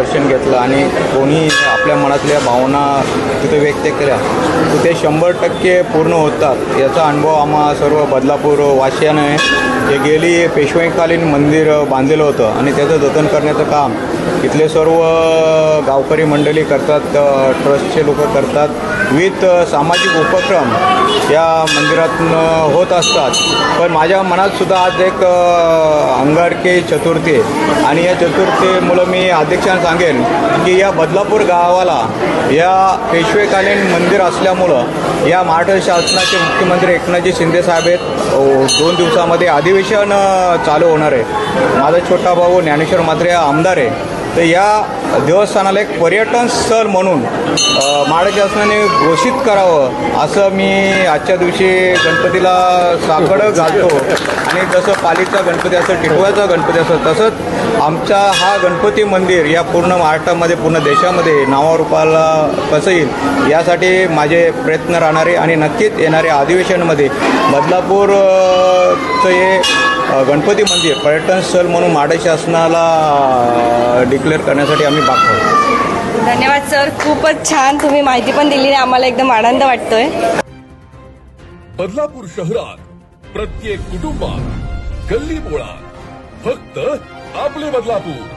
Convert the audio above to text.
दर्शन घेतलं आणि कोणी आपल्या मनातल्या भावना तिथे व्यक्त केल्या तर ते शंभर टक्के पूर्ण होतात. याचा अनुभव आम्हा सर्व बदलापूर वाशियाने जे गेली पेशवाईकालीन मंदिर बांधलेलं होतं आणि त्याचं जतन करण्याचं काम इथले सर्व गावकरी मंडळी करतात ट्रस्टचे लोक करतात. विविध सामाजिक उपक्रम या मंदिरातून होत असतात. पण माझ्या मनात सुद्धा आज एक अंगारके अंगारकी चतुर्थी आणि या चतुर्थीमुळं मी अध्यक्षांना सांगेन की या बदलापूर गावाला या पेशवेकालीन मंदिर असल्यामुळं या महाराष्ट्र शासनाचे मुख्यमंत्री एकनाथजी शिंदे साहेब आहेत. दोन दिवसामध्ये अधिवेशन चालू होणार आहे. माझा छोटा भाऊ ज्ञानेश्वर मात्रे आमदार आहे. तर या देवस्थानाला एक पर्यटन स्थळ म्हणून अ, शासनाने घोषित करावं असं मी आजच्या दिवशी गणपतीला साखड घालतो. आणि जसं पालीचा गणपती असं टिटवाचा गणपती असं तसंच आमचा हा गणपती मंदिर या पूर्ण महाराष्ट्रामध्ये पूर्ण देशामध्ये नावारूपाला कसं येईल यासाठी माझे प्रयत्न राहणारे आणि नक्कीच येणाऱ्या अधिवेशनामध्ये बदलापूरचं हे गणपती मंदिर पर्यटन स्थळ म्हणून महाराष्ट्र शासनाला डिक्लेअर करण्यासाठी आम्ही बागतो धन्यवाद सर. खूपच छान तुम्ही माहिती पण दिली आम्हाला एकदम आनंद वाटतोय. बदलापूर शहरात प्रत्येक कुटुंबात गल्ली बोळात फक्त आपले बदलापूर.